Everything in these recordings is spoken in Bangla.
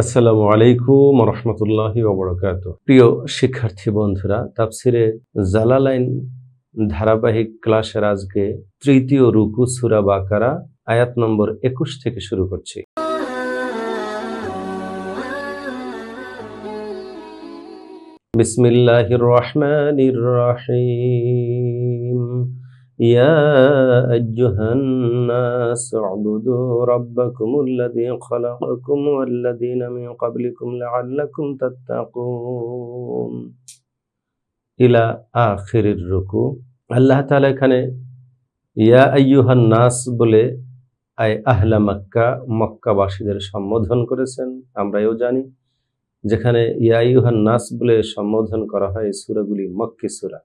আসসালামু আলাইকুম রহমতুল্লাহি ওবরাকাত প্রিয় শিক্ষার্থী বন্ধুরা, তাফসিরে জালালাইন ধারাবাহিক ক্লাসের আজকে তৃতীয় রুকু সুরা বাকারা, আয়াত নম্বর একুশ থেকে শুরু করছি। বিসমিল্লাহির রহমানির রহিম। يا أيها الناس اعبدوا ربكم الذي خلقكم والذين من قبلكم لعلكم تتقون ইলা আখিরির রুকু আল্লাহ তাআলা এখানে ইয়া আইয়ুহান নাস বলে আই আহলা মক্কা মক্কাবাসীদের সম্বোধন করেছেন আমরা এও জানি যেখানে ইয়া আইয়ুহান নাস বলে সম্বোধন করা হয় এই সূরাগুলি মক্কি সূরা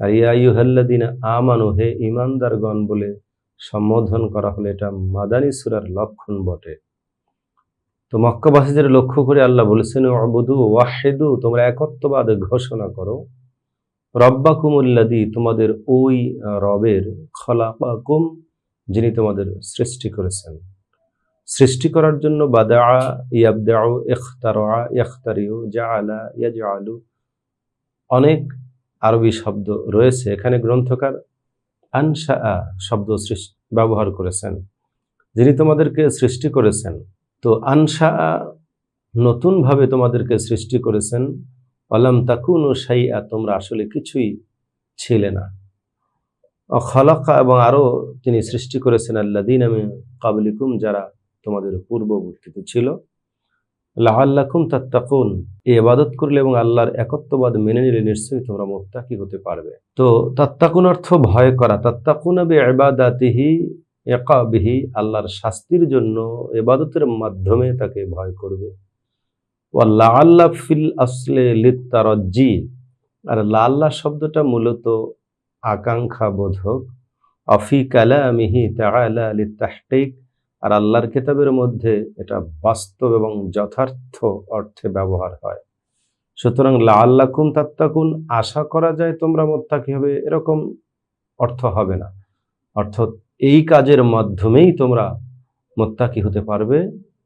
আর ইয়া আমানু, হে ঈমানদারগণ বলে সম্বোধন করা হলে। এটা মাদানী সুরার লক্ষণ বটে। তো মক্কাবাসীদের লক্ষ্য করে আল্লাহ বলেছেন অবধু ওয়াহেদু, তোমরা একত্ববাদ ঘোষণা করো। রব্বাকুমুল্লাদি তোমাদের ওই রবের খলাকুম যিনি তোমাদের সৃষ্টি করেছেন। সৃষ্টি করার জন্য বাদা ইয়াবদাউ ইখতারা ইখতারিউ জাআলা, ইয়াজআলু, অনেক আরবি শব্দ রয়েছে। এখানে গ্রন্থকার আনসা শব্দ ব্যবহার করেছেন। যিনি তোমাদেরকে সৃষ্টি করেছেন, তো আনসা নতুনভাবে তোমাদেরকে সৃষ্টি করেছেন। অলাম তাকুন ও সাইয়া তোমরা আসলে কিছুই ছিলে না। খলাকা এবং আরও তিনি সৃষ্টি করেছেন আল্লাদিন আমি কাবলিকুম যারা তোমাদের পূর্ববর্তীতে ছিল। লাহাল্লাকুম তাত্তাকুন। এই ইবাদত করলে এবং আল্লাহর একত্ববাদ মেনে নিলে নিশ্চয়ই তোমরা মুত্তাকি হতে পারবে। তো তাত্তাকুন অর্থ ভয় করা। তাত্তাকুন বি ইবাদাতিহি একাবিহি আল্লাহর শাস্তির জন্য এবাদতের মাধ্যমে তাকে ভয় করবে। ওয়াল্লাহ আল্লাহ ফিল আসলে লিত্তারজ্জি। আর লাল্লাহ শব্দটা মূলত আকাঙ্ক্ষা বোধক অফি কালামিহি তাআলা লিত্তাহকিক। আর আল্লাহর কিতাবের মধ্যে এটা বাস্তব এবং যথার্থ অর্থে ব্যবহার হয়। সুতরাং লা আল্লাকুম তাত্তাকুন, আশা করা যায় তোমরা মোত্তাকি হবে, এরকম অর্থ হবে না। অর্থাৎ এই কাজের মাধ্যমেই তোমরা মোত্তাকি হতে পারবে,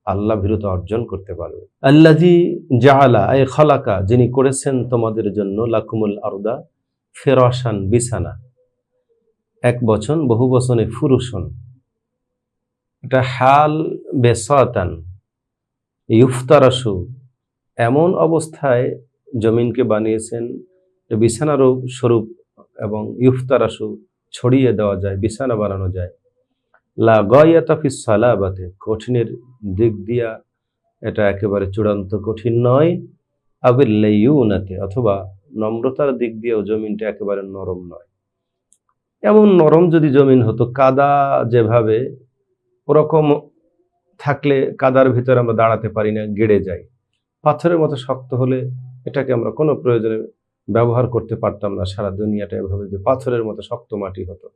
আল্লাহ ভীরতা অর্জন করতে পারবে। আল্লাজি জাহালা এ খলাকা, যিনি করেছেন তোমাদের জন্য লাকুমুল আরদা ফেরসান বিছানা। এক বচন, বহু বচনে ফুরুষন এটা হাল বেসাতান, ইউফতারাসু। এমন অবস্থায় জমিনকে বানিয়েছেন যে বিছানারও স্বরূপ এবং ইউফতারাসু ছড়িয়ে দেওয়া যায়, বিছানা বানানো যায়। লা গয়াতাফিস সালাবাতে, কঠিনের দিক দিয়া এটা একেবারে চূড়ান্ত কঠিন নয়। আবিল্লাইউনাতে অথবা নম্রতার দিক দিয়েও জমিনটা একেবারে নরম নয়। এমন নরম যদি জমিন হতো, কাদা যেভাবে ওরকম থাকলে কাদার ভিতরে আমরা দাঁড়াতে পারি না, গেড়ে যাই। পাথরের মতো শক্ত হলে এটাকে আমরা কোনো প্রয়োজনে ব্যবহার করতে পারতাম না, সারা দুনিয়াটা এভাবে যে পাথরের মতো শক্ত মাটি হতো।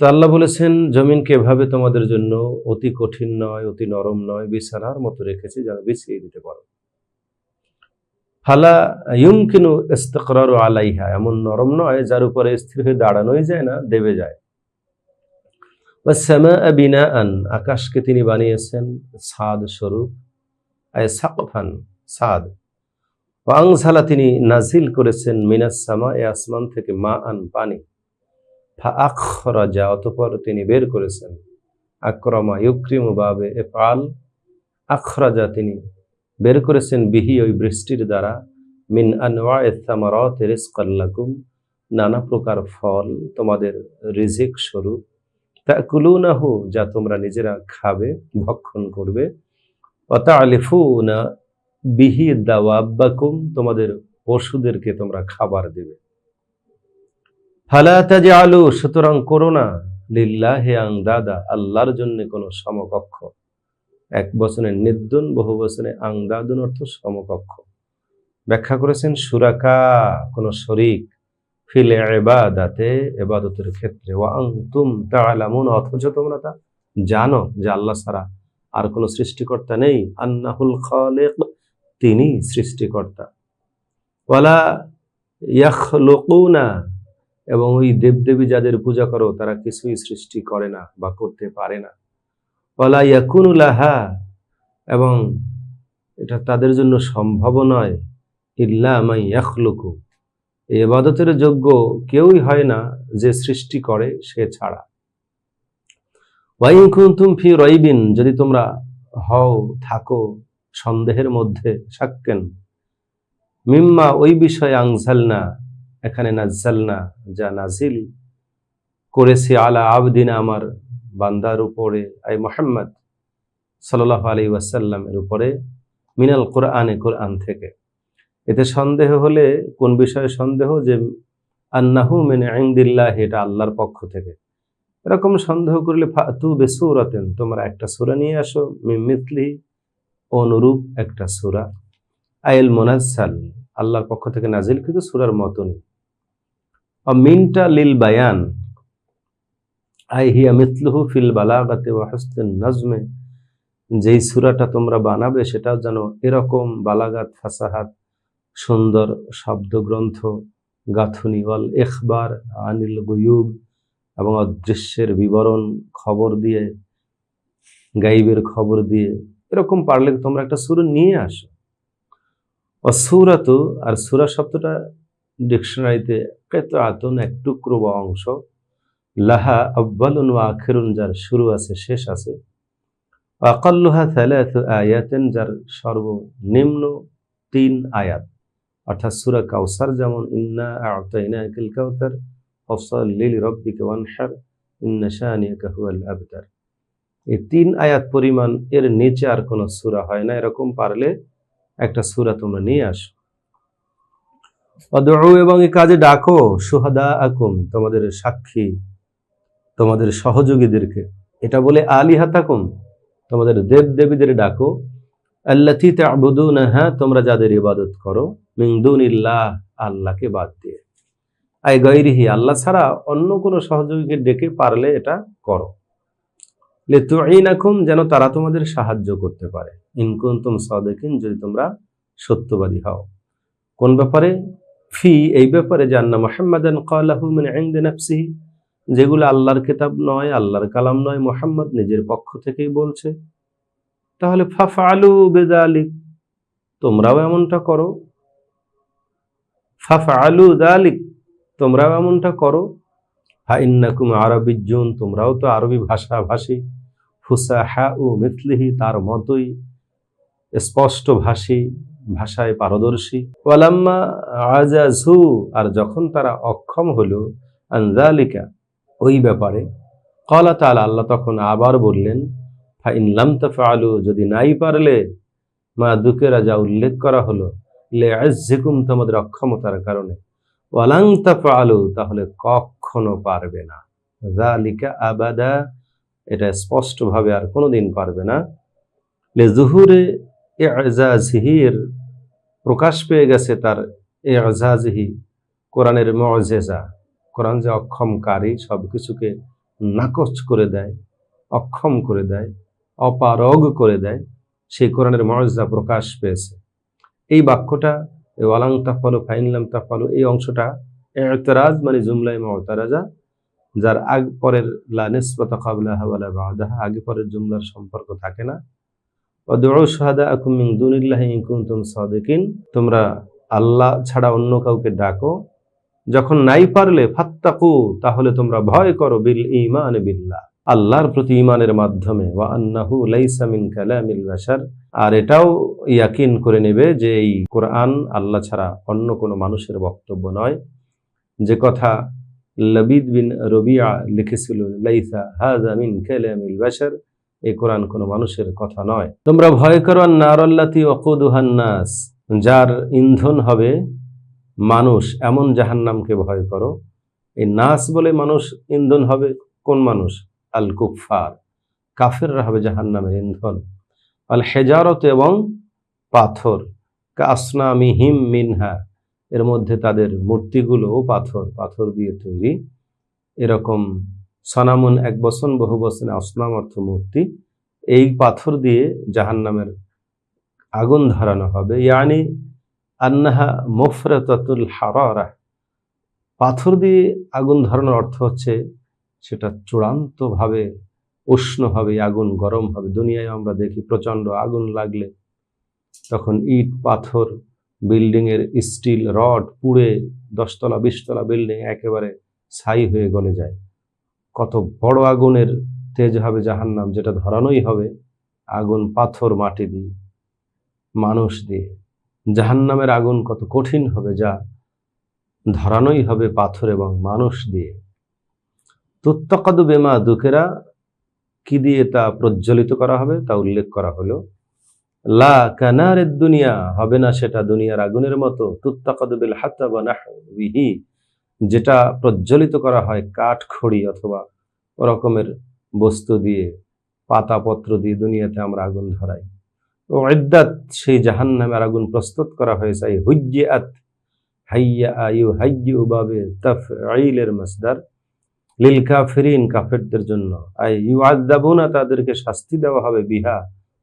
তো আল্লাহ বলেছেন, জমিনকে এভাবে তোমাদের জন্য অতি কঠিন নয়, অতি নরম নয়, বিছানার মতো রেখেছে যেন বিছিয়ে দিতে পারো। ফালা ইউমকিনু ইস্তেকরার আলাইহা। এমন নরম নয় যার উপরে স্থির হয়ে দাঁড়ানোই যায় না, দেবে যায়। আকাশকে তিনি বানিয়েছেন সাদ স্বরূপ সাদ। ওয়াংসালা তিনি নাজিল করেছেন মিনাসামা এ আসমান থেকে মা আন পানি। ফা আখরাজা, অতপর তিনি বের করেছেন। আক্রমা ইউক্রিমু বাবে এ পাল আখরাজা তিনি বের করেছেন বিহি ওই বৃষ্টির দ্বারা। মিন আনোয়া এসামারত রিস্কাল্লাকুম নানা প্রকার ফল তোমাদের রিজিক স্বরূপ। তাকুলুনাহু, যা তোমরা নিজেরা খাবে, ভক্ষণ করবে। বিহি দাওয়াব্বাকুম, তোমাদের পশুদেরকে তোমরা খাবার দেবে। ফালা তাজআলু, সুতরাং করো না। লিল্লাহি আংদাদা আল্লাহর জন্য কোনো সমকক্ষ। এক বচনে নিদ্দন, বহু বচনে আং আংদাদুন অর্থ সমকক্ষ। ব্যাখ্যা করেছেন সুরাকা, কোনো শরিক। ফিল এবাদাতে এবাদতের ক্ষেত্রে। ওয়াংতুম তাআলামুন, অথচ তোমরা তা জানো যে আল্লাহ ছাড়া আর কোনো সৃষ্টিকর্তা নেই। আন্নাহুল খালিক তিনি সৃষ্টিকর্তা। ওয়ালা ইয়াখলুকুনা, এবং ওই দেবদেবী যাদের পূজা করো, তারা কিছুই সৃষ্টি করে না বা করতে পারে না। ওয়ালা ইয়াকুনুলাহা এবং এটা তাদের জন্য সম্ভব নয়। ইল্লা আমাই ইয়াখলুকু। এবাদতের যোগ্য কেউই হয় না যে সৃষ্টি করে, সে ছাড়া। ওয়াইন কুনতুম ফি রইবিন, যদি তোমরা হও, থাকো, সন্দেহের মধ্যে সাক্কেন মিম্মা ওই বিষয়ে আংজালনা এখানে নাজ্জালনা, যা নাজিল করেছি আলা আবদিন আমার বান্দার উপরে, আই মোহাম্মদ সাল্লাহ আলী ওয়াসাল্লামের উপরে, মিনাল কোরআনে, কোরআন থেকে। এতে সন্দেহ হলে, কোন বিষয়ে সন্দেহ? যে আন্নাহু মেনে আইন্দিল্লাহ এটা আল্লাহর পক্ষ থেকে। এরকম সন্দেহ করলে ফাতু বেসুরাতেন, তোমরা একটা সুরা নিয়ে আসো মিমিতলি অনুরূপ একটা সুরা। আইল মোনাজ্জাল, আল্লাহর পক্ষ থেকে নাজিল কিন্তু সুরার মতনই। মিনটা লিল বায়ান, আই হিয়া মিতলুহু ফিল বালাগাতে ওয়া হুসনিন নাজমে, যেই সুরাটা তোমরা বানাবে, সেটাও যেন এরকম বালাগাত, ফাসাহাত সুন্দর শব্দগ্রন্থ, গাথুনি, ওয়াল এখবার আনিল গুয়ুব এবং অদৃশ্যের বিবরণ, খবর দিয়ে, গাইবের খবর দিয়ে, এরকম পারলে তোমরা একটা সুর নিয়ে আসো। অসুরাত, আর সুরা শব্দটা ডিকশনারিতে কেত আতন এক টুকরো বা অংশ, লাহা আব্বালুন ও আখেরুন যার শুরু আছে, শেষ আছে আকাল্লুহা থালাত আয়াতেন যার সর্বনিম্ন তিন আয়াত। অর্থাৎ সুরা কাউসার যেমন, ইন্না আতাইনা আকিল কাউতার অফসল লিল রব্বিকে ওয়ানহার, ইন্না শানিয়াকা হুয়াল আবতার। এই তিন আয়াত পরিমাণ, এর নিচে আর কোনো সুরা হয় না। এরকম পারলে একটা সুরা তোমরা নিয়ে আসো। অদৌ এবং এই কাজে ডাকো সুহাদা আকুম তোমাদের সাক্ষী, তোমাদের সহযোগীদেরকে। এটা বলে আলিহা তাকুম তোমাদের দেব দেবীদের ডাকো। আল্লাথি তাবুদুন হ্যাঁ তোমরা যাদের ইবাদত করো মিংদুনিল্লাহ আল্লাহকে বাদ দিয়ে। আই গৈরিহি আল্লাহ ছাড়া অন্য কোনো সহযোগীকে ডেকে পারলে এটা করো। লে তুইনাকুম যেন তারা তোমাদের সাহায্য করতে পারে। ইনকুন্তুম সদেকিন, যদি তোমরা সত্যবাদী হও। কোন ব্যাপারে? ফি, এই ব্যাপারে জান্না মোহাম্মদান কালাহু মিন ইনদি নাফসিহি, যেগুলো আল্লাহর কিতাব নয়, আল্লাহর কালাম নয়, মোহাম্মদ নিজের পক্ষ থেকেই বলছে। তাহলে ফাফালু বেদালিক তোমরাও এমনটা করো। ফাফালু দালিক তোমরাও এমনটা করো। হাইন্নাকুম আরবিজুন তোমরাও তো আরবি ভাষা ভাষী ফুসাহা ও মিথলিহি তার মতোই স্পষ্ট ভাষী, ভাষায় পারদর্শী। ওয়ালাম্মা আজাজু আর যখন তারা অক্ষম হলো আনজালিকা ওই ব্যাপারে। কলা তাল আল্লাহ তখন আবার বললেন ফাইনলাম তাফালু যদি নাই পারলে, মা দুকেরা যা উল্লেখ করা হলো, লে আজ্জিকুম তোমাদের অক্ষমতার কারণে। ওয়ালাং তাফালু তাহলে কখনো পারবে না। জালিকা আবাদা, এটা স্পষ্টভাবে আর কোনোদিন পারবে না। লে জুহুরে এজাজহির প্রকাশ পেয়ে গেছে তার এজাজহি কোরআনের মজেজা কোরআন যে অক্ষমকারী সব কিছুকে নাকচ করে দেয়, অক্ষম করে দেয়। অপারগ করে দেয়, সেই কোরআনের মর্যাদা প্রকাশ পেয়েছে। এই বাক্যটা ওয়ালাং তাফালু ফাইনলাম তাফালু এই অংশটা এতরাজ মানে জুমলাই মতারাজা, যার আগ পরের লানিসবতা কাবলা হাওয়ালা আগে পরের জুমলার সম্পর্ক থাকে না। তোমরা আল্লাহ ছাড়া অন্য কাউকে ডাকো, যখন নাই পারলে ফাত্তাকু, তাহলে তোমরা ভয় করো বিল ইমান বিল্লাহ। আল্লাহর প্রতি ইমানের মাধ্যমে, ওয়া আন্নাহু লাইসা মিন কালামিল বাশার। আর এটাও ইয়াকিন করে নেবে যে এই কোরআন আল্লাহ ছাড়া অন্য কোনো মানুষের বক্তব্য নয়। যে কথা লবিদ বিন রবিয়া লিখেছিল, লাইসা হাজা মিন কালামিল বাশার এই কোরআন কোনো মানুষের কথা নয়। তোমরা ভয় করো নারল্লাতি নাস। যার ইন্ধন হবে, মানুষ এমন জাহান্নামকে ভয় করো। এই নাস বলে মানুষ ইন্ধন হবে, কোন মানুষ? আল কুফার কাফেররা হবে জাহান্নামের ইন্ধন। আল হেজারত এবং পাথর। কাসনামি হিম মিনহা। এর মধ্যে তাদের মূর্তিগুলোও পাথর। পাথর দিয়ে তৈরি। এরকম সনামুন এক বসন বহু বসনে আসনাম অর্থ মূর্তি। এই পাথর দিয়ে জাহান্নামের আগুন ধরানো হবে। ইয়ানি আন্নাহা মুফরাতুল হারারা। পাথর দিয়ে আগুন ধরানোর অর্থ হচ্ছে সেটা চূড়ান্তভাবে উষ্ণ হবে আগুন গরম হবে দুনিয়ায় আমরা দেখি প্রচণ্ড আগুন লাগলে তখন ইট, পাথর, বিল্ডিংয়ের স্টিল, রড পুড়ে দশতলা, বিশতলা বিল্ডিং একেবারে ছাই হয়ে গলে যায়। কত বড় আগুনের তেজ হবে জাহান্নাম, যেটা ধরানোই হবে আগুন পাথর মাটি দিয়ে, মানুষ দিয়ে। জাহান্নামের আগুন কত কঠিন হবে যা ধরানোই হবে পাথর এবং মানুষ দিয়ে। তুত্তকাদু বেমা দুঃখেরা কি দিয়ে তা প্রজ্বলিত করা হবে তা উল্লেখ করা হলো। লা কানারের দুনিয়া, হবে না সেটা দুনিয়ার আগুনের মতো। তুত্তাকাদু বিল হাত্তা বা নাহবিহি যেটা প্রজ্বলিত করা হয় কাঠ খড়ি অথবা ওরকমের বস্তু দিয়ে, পাতাপত্র দিয়ে দুনিয়াতে আমরা আগুন ধরাই। ও ইদ্দাত সেই জাহান নামের আগুন প্রস্তুত করা হয়েছে। এই হুজ্জিয়াত হাইয়া আয়ু হাইয়ু বাবে তফ আইলের মাসদার। লিল কাফিরিন, কাফেরদের জন্য। আই তাদেরকে শাস্তি দেওয়া হবে বিহা,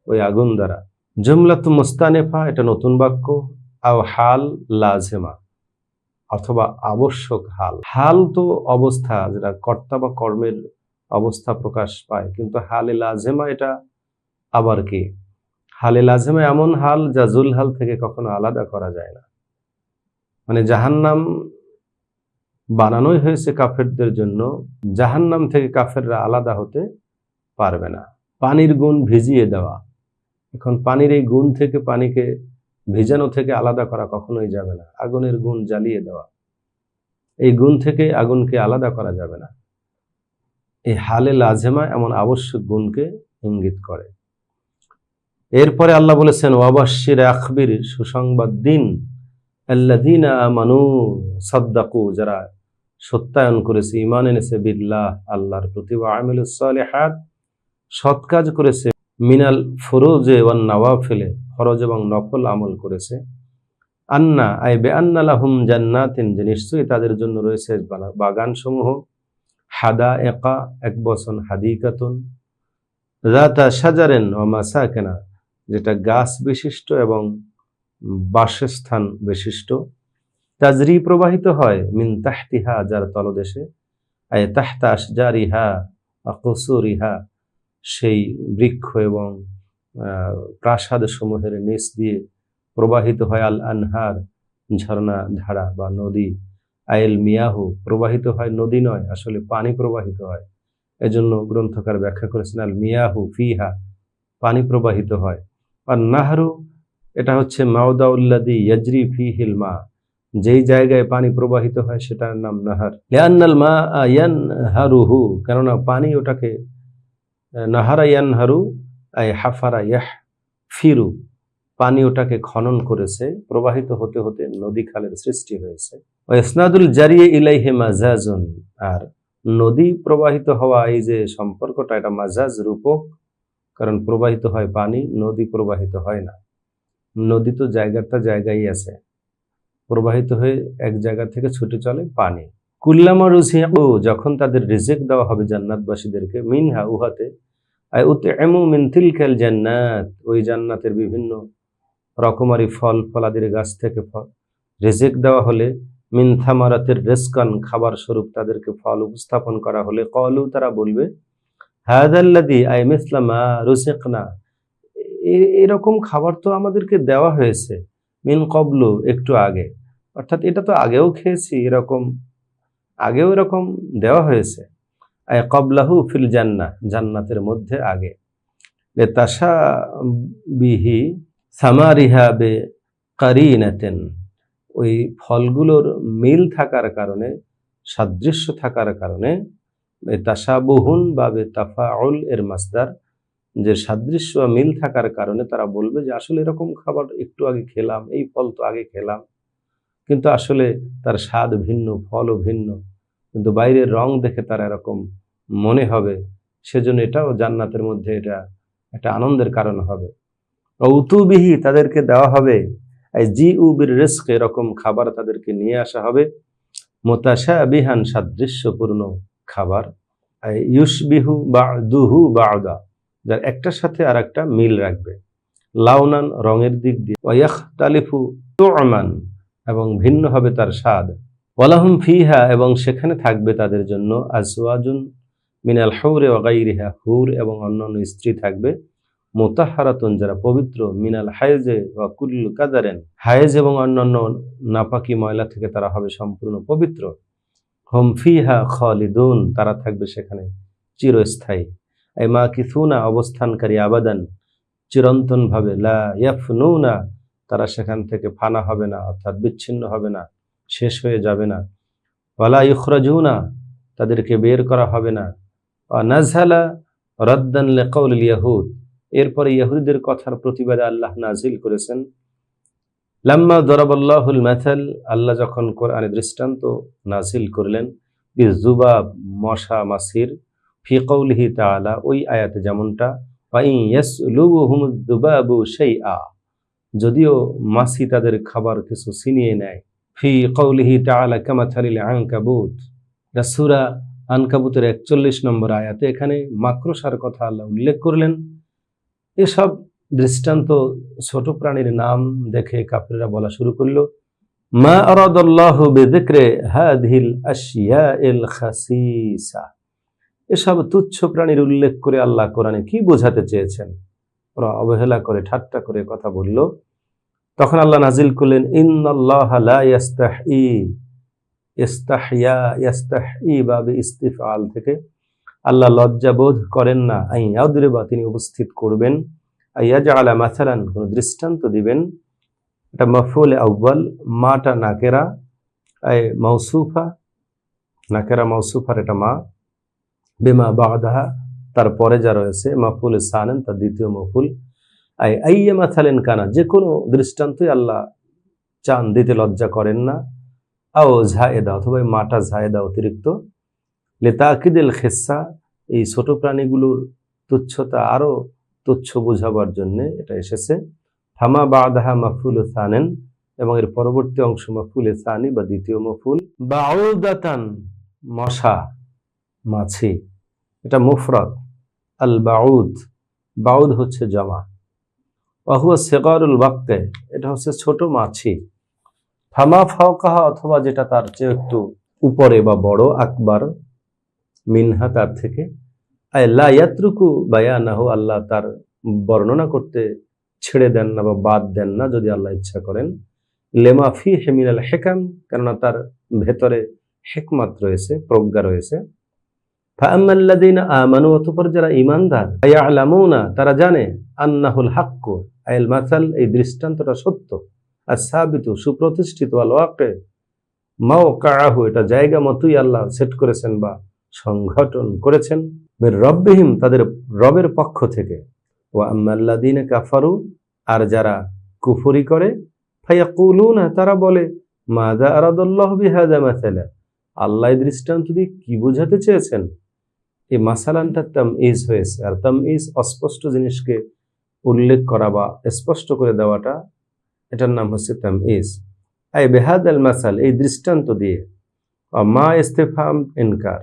ওই আগুন দ্বারা। জুমলাত মুস্তানেফা, এটা নতুন বাক্য। আও হাল লাজেমা, অথবা আবশ্যক হাল। হাল তো অবস্থা, যেটা কর্তা বা কর্মের অবস্থা প্রকাশ পায়, কিন্তু হালে লাজেমা, এটা আবার কি? হালে লাজেমা এমন হাল, যা জুল হাল থেকে কখনো আলাদা করা যায় না। মানে জাহান্নাম বানানোই হয়েছে কাফেরদের জন্য। জাহান্নাম থেকে কাফেররা আলাদা হতে পারবে না। পানির গুণ ভিজিয়ে দেওয়া। এখন পানির এই গুণ থেকে পানিকে ভিজানো থেকে আলাদা করা কখনোই যাবে না। আগুনের গুণ জ্বালিয়ে দেওয়া। এই গুণ থেকে আগুনকে আলাদা করা যাবে না। এই হালে লাজেমা এমন আবশ্যক গুণকে ইঙ্গিত করে। এরপরে আল্লাহ বলেছেন ওয়াবাশির আখবির সুসংবাদ দিন। আল্লাদিনা আমানু সদ্দাকু, যারা সত্যায়ন করেছে ইমান এনেছে, বিল্লাহ, আল্লাহর প্রতি আমিলুসালেহাত সৎ কাজ করেছে, মিনাল ফরোজে ওয়ান নওয়াফেলে, ফরজ এবং নফল আমল করেছে। আন্না, আই বে আন্নালাহুম জান্নাতিন, যে নিশ্চয়ই তাদের জন্য রয়েছে বাগানসমূহ। হাদা একা এক বসন হাদিকাতুন। রাতা সাজারেন ও মাসাকেনা, যেটা গাছ বিশিষ্ট এবং বাসস্থান বিশিষ্ট। তাজরি প্রবাহিত হয় মিন তাহতিহা, যার তলদেশে। আয় তাহতা আসজারিহা কসুরিহা, সেই বৃক্ষ এবং প্রাসাদ সমূহের নিচ দিয়ে প্রবাহিত হয় আল আনহার, ঝর্ণা, ধারা বা নদী। আয়েল মিয়াহু, প্রবাহিত হয় নদী নয়, আসলে পানি প্রবাহিত হয়। এজন্য গ্রন্থকার ব্যাখ্যা করেছেন, আল মিয়াহু ফিহা, পানি প্রবাহিত হয়। আর নাহারু এটা হচ্ছে মাউদাউল্লাদি ইয়াজরি ফি হিল মা। যেই জায়গায় পানি প্রবাহিত হয় সেটার নাম নাহার। লিয়ান্নাল মা হারুহু কেননা পানি ওটাকে নাহারা ইয়ান হারু আই হাফারা ইয়াহ ফিরু পানি ওটাকে খনন করেছে, প্রবাহিত হতে হতে নদী খালের সৃষ্টি হয়েছে। ইসনাদুল জারিয়ে ইলাইহে মাজাজুন আর নদী প্রবাহিত হওয়া এই যে সম্পর্কটা, এটা মাজাজ রূপক। কারণ প্রবাহিত হয় পানি, নদী প্রবাহিত হয় না। নদী তো জায়গাটা জায়গায় আছে। প্রবাহিত হয়ে এক জায়গা থেকে ছুটে চলে পানি। কুল্লামা রুজিয়াবু যখন তাদের রিজেক দেওয়া হবে জান্নাতবাসীদেরকে, মিনহা উহাতে এমু মিনতিল খেল জান্নাত, ওই জান্নাতের বিভিন্ন রকমারি ফল ফলাদির গাছ থেকে ফল রেজেক দেওয়া হলে, মিন থামারাতের রেস্কান খাবার স্বরূপ তাদেরকে ফল উপস্থাপন করা হলে কলু তারা বলবে হায়াদাল্লাদি আই মিসলামা রুসেকনা। এরকম খাবার তো আমাদেরকে দেওয়া হয়েছে, মিন কবলু, একটু আগে। অর্থাৎ এটা তো আগেও খেয়েছি, এরকম, আগেও এরকম দেওয়া হয়েছে। আয় কবলাহু ফিল জান্না জান্নাতের মধ্যে আগে। তাসা বিহি সামারিহা বে কারিনাতেন। ওই ফলগুলোর মিল থাকার কারণে, সাদৃশ্য থাকার কারণে তাসাবহুন বা বে তাফাউল এর মাসদার যে সাদৃশ্য মিল থাকার কারণে তারা বলবে যে আসলে এরকম খাবার একটু আগে খেলাম, এই ফল তো আগে খেলাম। কিন্তু আসলে তার স্বাদ ভিন্ন, ফলও ভিন্ন। কিন্তু বাইরের রং দেখে তারা এরকম মনে হবে। সেজন্য এটাও জান্নাতের মধ্যে এটা একটা আনন্দের কারণ হবে। উতুবিহি তাদেরকে দেওয়া হবে। জি উবির রেস্ক, এরকম খাবার তাদেরকে নিয়ে আসা হবে। মোতাশা বিহান সাদৃশ্যপূর্ণ খাবার। ইউসবিহু বা দুহু বা যার একটার সাথে আর একটা মিল রাখবে। লাউনান রঙের দিক দিয়ে ওয়াইয়াখ তালিফু তোমান এবং ভিন্ন হবে তার স্বাদ। ওয়ালাহুম ফিহা এবং সেখানে থাকবে তাদের জন্য আজওয়াজুন মিনাল হৌরে ওগাইরিহা হুর এবং অন্যান্য স্ত্রী থাকবে। মোতাহারাতুন যারা পবিত্র মিনাল হায়েজে বা কুল্লু কাদারেন। হায়েজ এবং অন্যান্য নাপাকি ময়লা থেকে তারা হবে সম্পূর্ণ পবিত্র। হোম ফিহা খালিদুন, তারা থাকবে সেখানে চিরস্থায়ী। এই মা অবস্থানকারী আবাদান চিরন্তনভাবে, লা তারা সেখান থেকে ফানা হবে না, অর্থাৎ বিচ্ছিন্ন হবে না, শেষ হয়ে যাবে না। ওয়ালা ইখরাজুনা, তাদেরকে বের করা হবে না। নাজহালা রদ্দান লেকাউল ইয়াহুদ, এরপরে ইহুদিদের কথার প্রতিবাদে আল্লাহ নাজিল করেছেন। লাম্মা দরাবল্লাহুল মাথাল, আল্লাহ যখন কোরআনে দৃষ্টান্ত নাজিল করলেন জুবাব মশা মাসির ফি কৌলিহি তাআলা, ওই আয়াতে যেমনটা যদিও মাসি তাদের খাবার কিছু ছিনিয়ে নেয়। ফি কৌলিহি তাআলা কামাথালিল আনকাবুত রাসূরা আনকাবুতের একচল্লিশ নম্বর আয়াতে এখানে মাকড়সার কথা আল্লাহ উল্লেখ করলেন। এসব দৃষ্টান্ত ছোট প্রাণীর নাম দেখে কাপড়েরা বলা শুরু করল, মা আরাদাল্লাহ বিযিকরি হাদিহিল আশিয়াইল খাসিসা। এসব তুচ্ছ প্রাণীর উল্লেখ করে আল্লাহ কোরআনে কি বোঝাতে চেয়েছেন? ওরা অবহেলা করে, ঠাট্টা করে কথা বলল। তখন আল্লাহ নাজিল করলেন, ইন্নাল্লাহ লা ইয়াস্তাহি ইস্তাহিয়া ইয়াস্তাহি বাবে ইস্তিফাল থেকে। আল্লাহ লজ্জাবোধ করেন না আই বা তিনি উপস্থিত করবেন। আইয়াজ আলা মাসালান কোনো দৃষ্টান্ত দিবেন। এটা মফুল আউ্বাল মাটা নাকেরা মৌসুফা নাকেরা মৌসুফার এটা মা। বেমা বাদাহা তারপরে যা রয়েছে, মাফুল সানেন, তার দ্বিতীয় মফুল। আই আইয়া মাথালেন কানা যে কোনো দৃষ্টান্তই আল্লাহ চান, দিতে লজ্জা করেন না। আও ঝায়েদা অথবা মাটা ঝায়েদা অতিরিক্ত। লেতাকিদেল খেসা, এই ছোট প্রাণীগুলোর তুচ্ছতা আরও তুচ্ছ বোঝাবার জন্য এটা এসেছে। ফামা বাদাহা মাফুল সানেন, এবং এর পরবর্তী অংশ মাফুল সানি বা দ্বিতীয় মফুল। বাউদাতান মশা, মাছি। এটা মুফরাদ আল বাউদ বাউদ হচ্ছে জমা। অহুয়া সেগরুল বাক্তে, এটা হচ্ছে ছোট মাছি। ফামা ফাওকাহা, অথবা যেটা তার চেয়ে একটু উপরে বা বড়, আকবার, মিনহা তার থেকে। আল্লাহ ইয়াত্রুকু বায়ানাহ, আল্লাহ তার বর্ণনা করতে ছেড়ে দেন না বা বাদ দেন না, যদি আল্লাহ ইচ্ছা করেন। লেমা ফি হেমিনাল হেকাম, কেননা তার ভেতরে হেকমাত রয়েছে, প্রজ্ঞা রয়েছে। ফাআম্মাল্লাযীনা আমানু অতঃপর যারা ঈমানদার ইয়ালামুনা তারা জানে আন্নাহুল হাক্কু আইল মাসাল এই দৃষ্টান্তটা সত্য। আর সাবিতু সুপ্রতিষ্ঠিত আল মাও কাহু এটা জায়গা মতোই আল্লাহ সেট করেছেন বা সংগঠন করেছেন। রব্বিহিম তাদের রবের পক্ষ থেকে। ও আম্মাল্লাদিন কাফারু আর যারা কুফরি করে ফাইয়াকুলুনা তারা বলে মাদা আরাদুল্লাহ বিহাদা মাসালা? আল্লাহ দৃষ্টান্ত দিয়ে কি বোঝাতে চেয়েছেন? এই মাসালানটা তাম ইজ হয়েছে। আর তাম ইজ অস্পষ্ট জিনিসকে উল্লেখ করা বা স্পষ্ট করে দেওয়াটা এটার নাম হচ্ছে তাম ইজ আই বেহাদ আল মাসাল, এই দৃষ্টান্ত দিয়ে মা ইস্তেফাম ইনকার।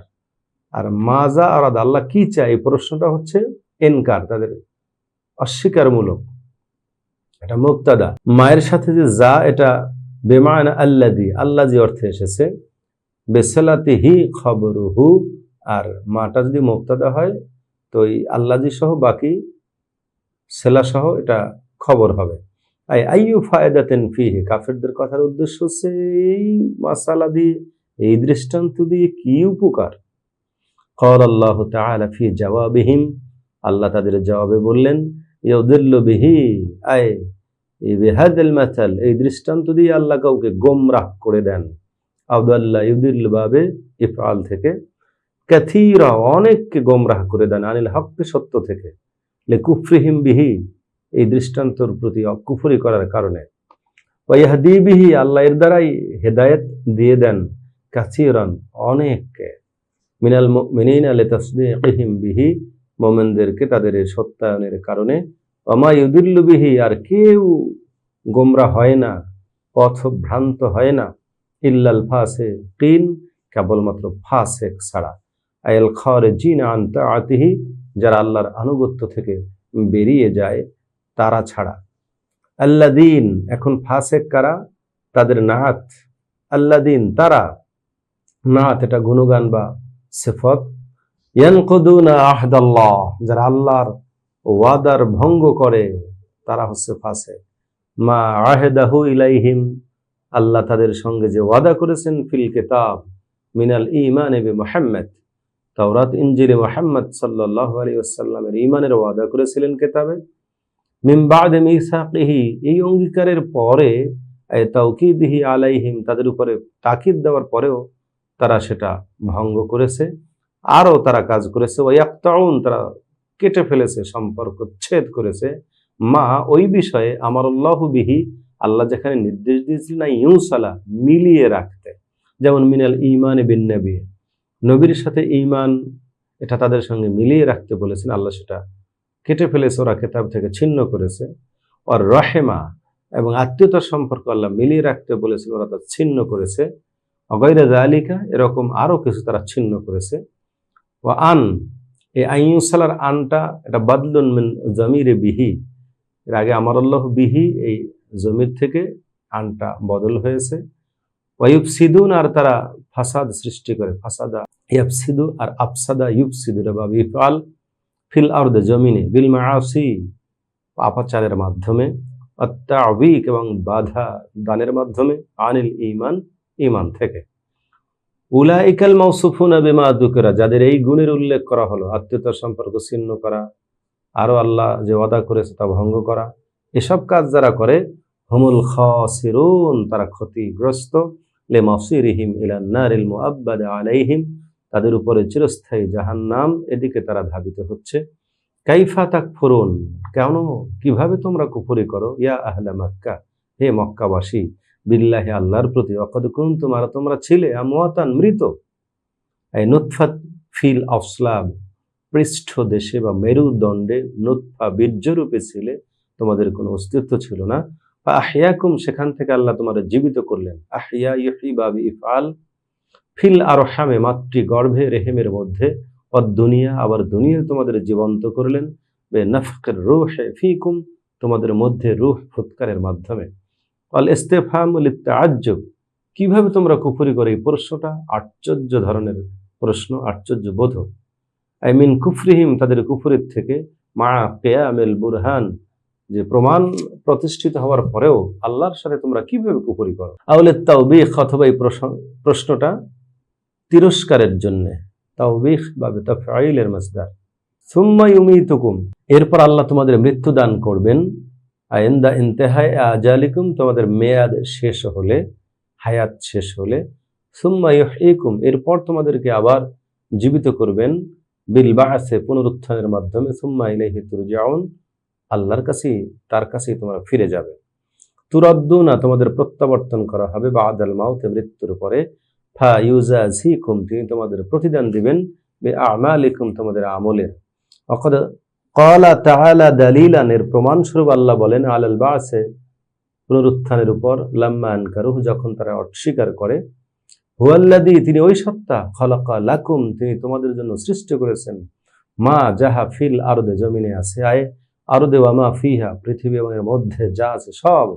আর মাজা আরাদ, আল্লাহ কি চায়? এই প্রশ্নটা হচ্ছে এনকার তাদের অস্বীকারমূলক। এটা মুক্তাদা মায়ের সাথে যে যা, এটা বেমান আল্লাদি আল্লাজি অর্থে এসেছে। বেসালাতি হি খবর হু আর মাটা যদি মুক্তাদা হয়, তো এই আল্লাজি সহ বাকি সেলা সহ এটা খবর হবে। আই আইয়ু ফায়দাতেন ফিহে, কাফেরদের কথার উদ্দেশ্য হচ্ছে এই মাসালা দিয়ে, এই দৃষ্টান্ত দিয়ে কি উপকার? কল আল্লাহ তাআলা ফি জবাবিহিম আল্লাহ তাদের জবাবে বললেন ইউদিল্লু বিহি, আয় এই বেহাদুল মাসাল, এই দৃষ্টান্ত দিয়ে আল্লাহ কাউকে গোমরাহ করে দেন। আবদুল্লাহ ইউদিল বাবে ইফআল থেকে ক্যাথিরা অনেককে গোমরাহ করে দেন আনিল হককে সত্য থেকে। লে কুফরিহিম বিহি, এই দৃষ্টান্তর প্রতি অকুফরি করার কারণে। ওয়াইহাদি বিহি, আল্লাহ এর দ্বারাই হেদায়েত দিয়ে দেন কাছিরন অনেককে। মিনাল মিনিন আলে তসদিহিম বিহি, মোমেনদেরকে তাদের এই সত্যায়নের কারণে। বিহি, আর কেউ গোমরা হয় না, পথ ভ্রান্ত হয় না, ইল্লাল ফাসে কিন কেবলমাত্র ফাসেক ছাড়া। আয়েল খর জিন আনতা আতিহি যারা আল্লাহর আনুগত্য থেকে বেরিয়ে যায় তারা ছাড়া। আল্লাদিন, এখন ফাসেক কারা? তাদের নাহাত। আল্লাদিন, তারা। নাহাত এটা গুণগান বা সেফত। ইয়ানকুদুনা আহদাল্লাহ, যারা আল্লাহর ওয়াদার ভঙ্গ করে, তারা হচ্ছে ফাসে মা আহেদাহু ইলাইহিম, আল্লাহ তাদের সঙ্গে যে ওয়াদা করেছেন, ফিল কেতাব মিনাল ইমান এবি মোহাম্মদ। তাওরাত ইঞ্জিলে মোহাম্মদ সাল্লাহ আলী আসাল্লামের ইমানের ওয়াদা করেছিলেন কেতাবে। মিমবাদ মিসাকিহি, এই অঙ্গীকারের পরে তাউকিদিহি আলাইহিম, তাদের উপরে তাকিদ দেওয়ার পরেও তারা সেটা ভঙ্গ করেছে। আরও তারা কাজ করেছে ওয়াক্তাউন তারা কেটে ফেলেছে, সম্পর্ক ছেদ করেছে। মা, ওই বিষয়ে আমার বিহি, আল্লাহ যেখানে নির্দেশ দিয়েছিলেন ইউসালা মিলিয়ে রাখতে। যেমন মিনাল ইমান বিন নবী নবীর সাথে ইমান এটা তাদের সঙ্গে মিলিয়ে রাখতে বলেছেন। আল্লাহ সেটা কেটে ফেলেছে, ওরা কেতাব থেকে ছিন্ন করেছে। আর রহেমা এবং আত্মীয়তার সম্পর্ক আল্লাহ মিলিয়ে রাখতে বলেছেন, ওরা তা ছিন্ন করেছে। অগৈরা আলিকা এরকম আরও কিছু তারা ছিন্ন করেছে। ও আন, এই আইয়ুসালার আনটা এটা বাদলুন মিন জমিরে বিহি। এর আগে আমার আল্লাহ বিহি, এই জমির থেকে আনটা বদল হয়েছে। ওয়ুব সিদুন আর তারা ফাসাদ সৃষ্টি করে, ফাসাদা ইয়াবসিদু আর আফসাদা ইউব সিদুর বা বিফাল ফিল আর্দ জমিনে বিল মাসি পাপাচারের মাধ্যমে অত্যাবিক এবং বাধা দানের মাধ্যমে, আনিল ইমান ইমান থেকে। উলাইকাল মৌসুফুনা বিমা দুকেরা, যাদের এই গুণের উল্লেখ করা হলো, আত্মীয়তার সম্পর্ক ছিন্ন করা, আরও আল্লাহ যে ওয়াদা করেছে তা ভঙ্গ করা, এসব কাজ যারা করে, হুমুল খাসিরুন, তারা ক্ষতিগ্রস্ত। লে ইলান্নারিল মুআব্বাদ আলাইহিম। তাদের উপরে চিরস্থায়ী জাহান্নাম এদিকে তারা ধাবিত হচ্ছে। কাইফা তাক ফুরুন কেন? কীভাবে তোমরা কুফরি করো? ইয়া আহলা মক্কা, হে মক্কাবাসী, বিল্লাহে আল্লাহর প্রতি অকদ কুন তোমার তোমরা ছিলে আমওয়াতান মৃত। এই নুৎফাত ফিল অফসলাব পৃষ্ঠ দেশে বা মেরুদণ্ডে নুৎফা বীর্যরূপে ছিলে, তোমাদের কোনো অস্তিত্ব ছিল না। বা আহিয়াকুম সেখান থেকে আল্লাহ তোমাদের জীবিত করলেন। আহিয়া ইহি বাবি ইফআল ফিল আরহামে মাতৃ গর্ভে রেহেমের মধ্যে। দুনিয়া, আবার দুনিয়া তোমাদের জীবন্ত করলেন। বে নফকের রুহে ফিকুম, তোমাদের মধ্যে রুহ ফুৎকারের মাধ্যমে। অল ইস্তেফাম আজ্জব কীভাবে তোমরা কুফুরি করে এই প্রশ্নটা? আশ্চর্য ধরনের প্রশ্ন, আশ্চর্য বোধ। আই মিন কুফরিহিম, তাদের কুফুরির থেকে। মা কেয়া মেল বুরহান যে প্রমাণ প্রতিষ্ঠিত হওয়ার পরেও আল্লাহর সাথে তোমরা কীভাবে কুফুরি করো? আউলে তাও অথবা এই প্রশ্নটা তিরস্কারের জন্য, তাওবিখ বা বেতাফাইলের মাসদার সুম্মা ইউমিতুকুম, এরপর আল্লাহ তোমাদের মৃত্যু দান করবেন। আয়েন্দা ইন্তেহায় আজালিকুম, তোমাদের মেয়াদ শেষ হলে, হায়াত শেষ হলে। সুম্মা ইউহিকুম এরপর তোমাদেরকে আবার জীবিত করবেন। বিল বাসে, পুনরুত্থানের মাধ্যমে। সুম্মা ইলাইহি তুরজাউন আল্লাহর কাছেই, তার কাছেই তোমরা ফিরে যাবে। তুরাদ্দুনা, তোমাদের প্রত্যাবর্তন করা হবে বা আদাল মাউতে, মৃত্যুর পরে। ফা ইউজাজিকুম তিনি তোমাদের প্রতিদান দিবেন। বে আমালিকুম তোমাদের আমলের। অকদ কলা তাআলা দালিলান, এর প্রমাণস্বরূপ আল্লাহ বলেন, আলাল বাসে, পুনরুত্থানের উপর, লাম্মা আনকারুহ, যখন তারা অস্বীকার করে। হুয়াল্লাদি তিনি ওই সত্তা, খলাকা লাকুম, তিনি তোমাদের জন্য সৃষ্টি করেছেন। মা যাহা ফিল আরদে, জমিনে আছে, আয়। আরদে ওয়ামা ফিহা, পৃথিবী এবং এর মধ্যে যা আছে সব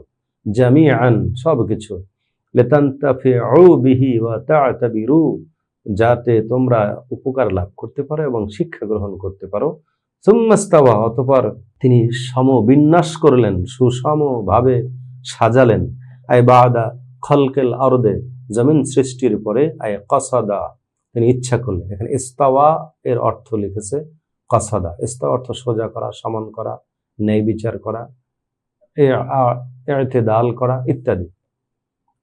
জামি আন সব কিছু যাতে তোমরা উপকার লাভ করতে পারো এবং শিক্ষা গ্রহণ করতে পারো। অতপর তিনি সমবিন্যাস করলেন সুষমভাবে সাজালেন। আই বাদা খলকেল আরদে, জমিন সৃষ্টির পরে আয় কসাদা, তিনি ইচ্ছা করলেন। এখানে ইস্তাওয়া এর অর্থ লিখেছে কসাদা, ইস্তা অর্থ সোজা করা, সমান করা, ন্যায় বিচার করা এতে দাল করা ইত্যাদি।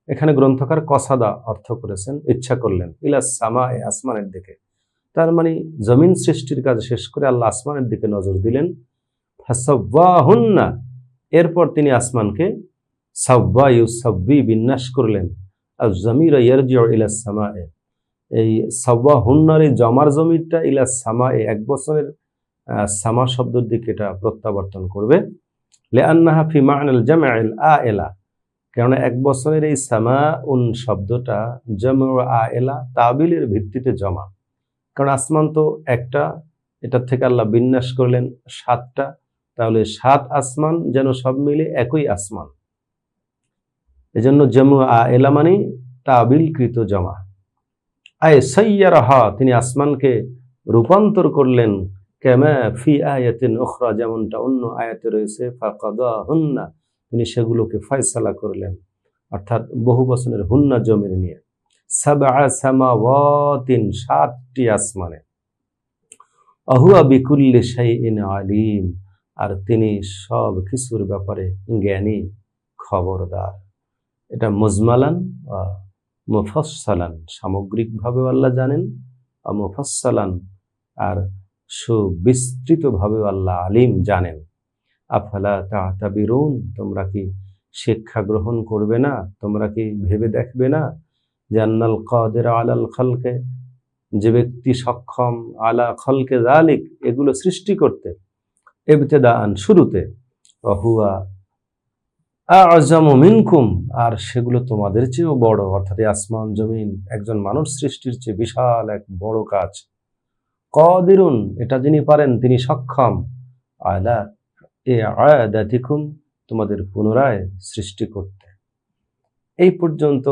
এখানে গ্রন্থকার কসাদা অর্থ করেছেন, ইচ্ছা করলেন ইলাস সামা আসমানের দিকে। তার মানে জমিন সৃষ্টির কাজ শেষ করে আল্লাহ আসমানের দিকে নজর দিলেন। এরপর তিনি আসমানকে সাব্বা ইউ সাব্বি বিন্যাস করলেন। আর জমির ইয়ারজিও ইলাস সামা এই সাব্বা হুন্নার এই জমার জমিটা ইলা সামা এ এক বছরের সামা শব্দের দিকে এটা প্রত্যাবর্তন করবে। লে আন্নাহা ফি মা'নাল জামাইল আ এলা কেননা এক বছরের এই সামা উন শব্দটা জমা আ এলা তাবিলের ভিত্তিতে জমা। কারণ আসমান তো একটা, এটার থেকে আল্লাহ বিন্যাস করলেন সাতটা, তাহলে সাত আসমান যেন সব মিলে একই আসমান। এজন্য জমু আ এলা মানে তাবিলকৃত জমা। আয় সৈয়ার হা তিনি আসমানকে রূপান্তর করলেন। কেমা ফি আয়াতিন উখরা, যেমনটা অন্য আয়াতে রয়েছে ফাকাদা হুন্না তিনি সেগুলোকে ফয়সালা করলেন। অর্থাৎ বহু বছরের হুন্না জমির নিয়ে। সামাওয়াতিন, সাতটি আসমানে। আহুয়া বিকুল্লি শাইইন আলিম, আর তিনি সব কিছুর ব্যাপারে জ্ঞানী, খবরদার। এটা মুজমালান মুফসালান সামগ্রিকভাবেও আল্লাহ জানেন আর মুফসালান আর সুবিস্তৃতভাবেও আল্লাহ আলিম জানেন। আফালা তাহতাবিরুন তোমরা কি শিক্ষা গ্রহণ করবে না? তোমরা কি ভেবে দেখবে না জান্নাল কাদের আলাল খালকে, যে ব্যক্তি সক্ষম আলা খলকে জালিক এগুলো সৃষ্টি করতে এবতেদান শুরুতে অহুয়া মিনকুম। আর সেগুলো তোমাদের চেয়েও বড়, অর্থাৎ আসমান জমিন, একজন মানুষ সৃষ্টির চেয়ে বিশাল এক বড় কাজ। কদিরুন, এটা যিনি পারেন তিনি সক্ষম। আলা এ আয়াদাতিকুম তোমাদের পুনরায় সৃষ্টি করতে। এই পর্যন্ত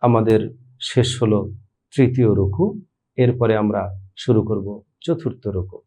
আমাদের শেষ হলো তৃতীয় রুকু। এরপরে আমরা শুরু করব চতুর্থ রুকু।